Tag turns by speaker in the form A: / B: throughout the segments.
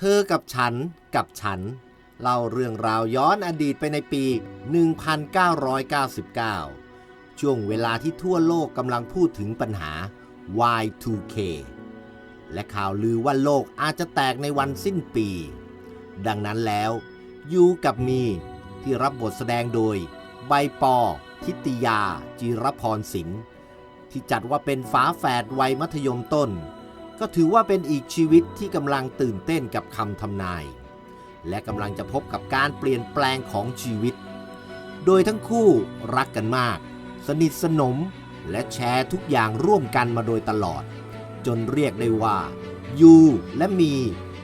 A: เธอกับฉันกับฉัน เล่าเรื่องราวย้อนอดีตไปในปี 1999 ช่วงเวลาที่ทั่วโลกกำลังพูดถึงปัญหา Y2K และข่าวลือว่าโลกอาจจะแตกในวันสิ้นปี ดังนั้นแล้ว ยูกับมีที่รับบทแสดงโดย ใบปอ ทิติยา จิรพรศิลป์ที่จัดว่าเป็นฝาแฝดวัยมัธยมต้น ก็ถือว่าเป็นอีกชีวิตที่กำลังตื่นเต้นกับคำทำนาย และกำลังจะพบกับการเปลี่ยนแปลงของชีวิต โดยทั้งคู่รักกันมาก สนิทสนมและแชร์ทุกอย่างร่วมกันมาโดยตลอด จนเรียกได้ว่ายูและมี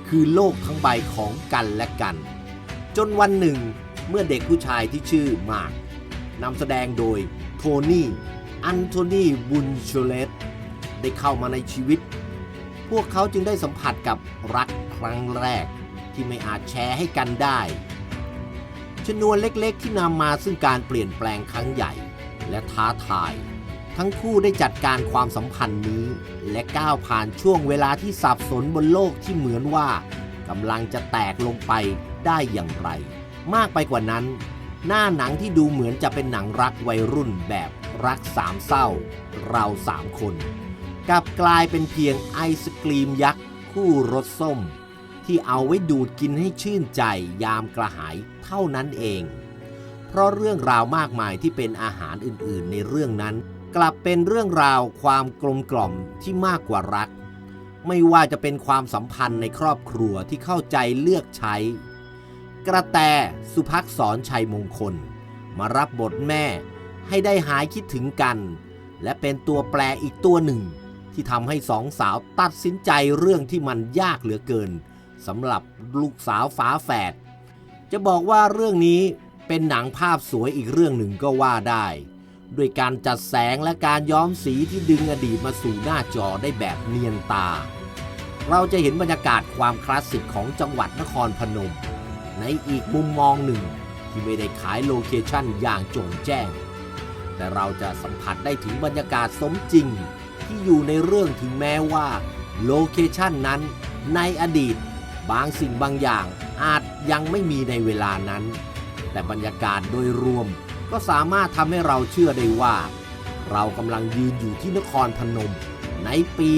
A: คือโลกทั้งใบของกันและกัน จนวันหนึ่ง เมื่อเด็กผู้ชายที่ชื่อมาร์กนำแสดงโดยโทนี่ อันโทนีบุนโชเลตได้เข้ามาในชีวิต พวกเขาจึงได้สัมผัสกับรักครั้งแรกที่ไม่อาจแชร์ให้กันได้ชนวนเล็กๆ ที่นำมาซึ่งการเปลี่ยนแปลงครั้งใหญ่ และท้าทาย ทั้งคู่ได้จัดการความสัมพันธ์นี้ และก้าวผ่านช่วงเวลาที่สับสนบนโลกที่เหมือนว่ากำลังจะแตกลงไปได้อย่างไร มากไปกว่านั้น หน้าหนังที่ดูเหมือนจะเป็นหนังรักวัยรุ่นแบบรักสามเศร้า เราสามคน กลับกลายเป็นเพียงไอศกรีมยักษ์คู่รสส้ม ที่เอาไว้ดูดกินให้ชื่นใจยามกระหายเท่านั้นเอง เพราะเรื่องราวมากมายที่เป็นอาหารอื่นๆ ในเรื่องนั้น กลับเป็นเรื่องราวความกลมกล่อมที่มากกว่ารัก ไม่ว่าจะเป็นความสัมพันธ์ในครอบครัวที่เข้าใจเลือกใช้ กระแตสุภักษรชัยมงคล มารับบทแม่ให้ได้หายคิดถึงกัน และเป็นตัวแปรอีกตัวหนึ่ง ที่ทำให้สองสาวตัดสินใจเรื่องที่มันยากเหลือเกินสำหรับลูกสาวฝาแฝด จะบอกว่าเรื่องนี้เป็นหนังภาพสวยอีกเรื่องหนึ่งก็ว่าได้ ด้วยการจัดแสงและการย้อมสีที่ดึงอดีตมาสู่หน้าจอได้แบบเนียนตา เราจะเห็นบรรยากาศความคลาสสิกของจังหวัดนครพนม ในอีกมุมมองหนึ่งที่ไม่ได้ขายโลเคชั่นอย่างโจ่งแจ้ง แต่เราจะสัมผัสได้ถึงบรรยากาศสมจริง ที่อยู่ในเรื่องถึงแม้ว่าโลเคชันนั้นในอดีต บางสิ่งบางอย่างอาจยังไม่มีในเวลานั้น แต่บรรยากาศโดยรวมก็สามารถทำให้เราเชื่อได้ว่า เรากำลังยืนอยู่ที่นครพนมในปี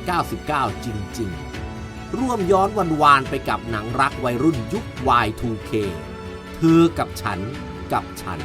A: 1999 จริง ๆ ร่วมย้อนวันวานไปกับหนังรักวัยรุ่นยุค Y2K เธอกับฉันกับฉัน